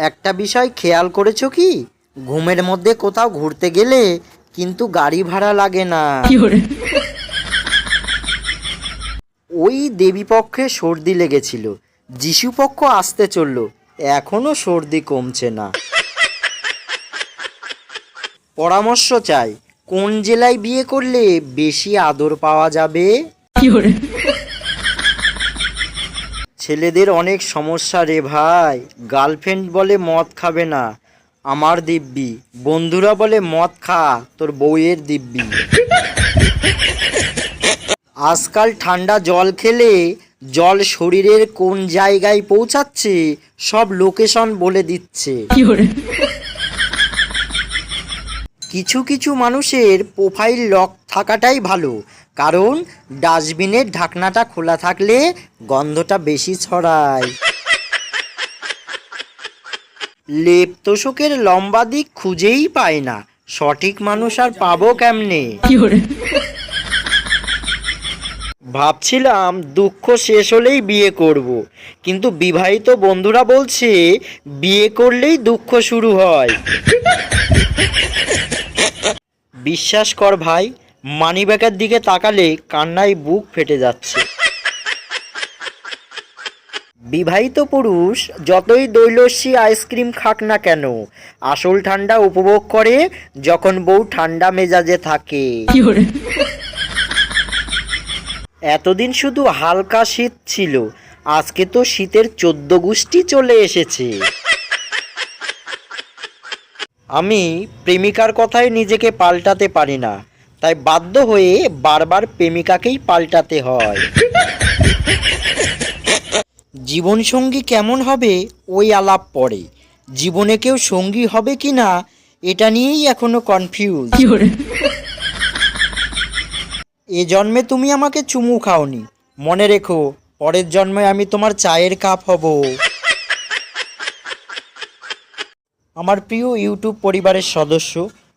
একটা বিষয় খেয়াল করেছ কি? ঘুমের মধ্যে কোথাও ঘুরতে গেলে কিন্তু গাড়ি ভাড়া লাগে না। ওই দেবীপক্ষে সর্দি লেগেছিল। যিশুপক্ষ আসতে চলল। এখনও সর্দি কমছে না। পরামর্শ চাই কোন জেলায় বিয়ে করলে বেশি আদর পাওয়া যাবে? ছেলেদের অনেক সমস্যা রে ভাই। গার্লফ্রেন্ড বলে মদ খাবে না আমার দিব্যি। বন্ধুরা বলে মদ খা তোর বউয়ের দিব্যি। আজকাল ঠান্ডা জল খেলে জল শরীরের কোন জায়গায় পৌঁছাচ্ছে সব লোকেশন বলে দিচ্ছে। কিছু কিছু মানুষের প্রোফাইল লক থাকাটাই ভালো। কারণ ডাস্টবিনের ঢাকনাটা খোলা থাকলে গন্ধটা বেশি ছড়ায়। লেপ তোষকের লম্বা দিক খুঁজেই পায় না। সঠিক মানুষ আর পাবো কেমনে? ভাবছিলাম দুঃখ শেষ হলেই বিয়ে করব। কিন্তু বিবাহিত বন্ধুরা বলছে বিয়ে করলেই দুঃখ শুরু হয়। বিশ্বাস কর ভাই মানিব্যাগের দিকে তাকালে কান্নায় বুক ফেটে যাচ্ছে। বিবাহিত পুরুষ যতই দৈলস্যি আইসক্রিম খাক না কেন আসল ঠান্ডা উপভোগ করে যখন বউ ঠান্ডা মেজাজে থাকে। এতদিন শুধু হালকা শীত ছিল আজকে তো শীতের চোদ্দ গোষ্ঠী চলে এসেছে। আমি প্রেমিকার কথায় নিজেকে পাল্টাতে পারি না তাই বাধ্য হয়ে বারবার প্রেমিকাকেই পাল্টাতে হয়। জীবনসঙ্গী কেমন হবে ওই আলাপ পরে। জীবনে কেউ সঙ্গী হবে কি না এটা নিয়েই এখনও কনফিউজ এ জন্মে তুমি আমাকে চুমু খাওনি। মনে রেখো পরের জন্মে আমি তোমার চায়ের কাপ হব। আমার প্রিয় ইউটিউব পরিবারের সদস্য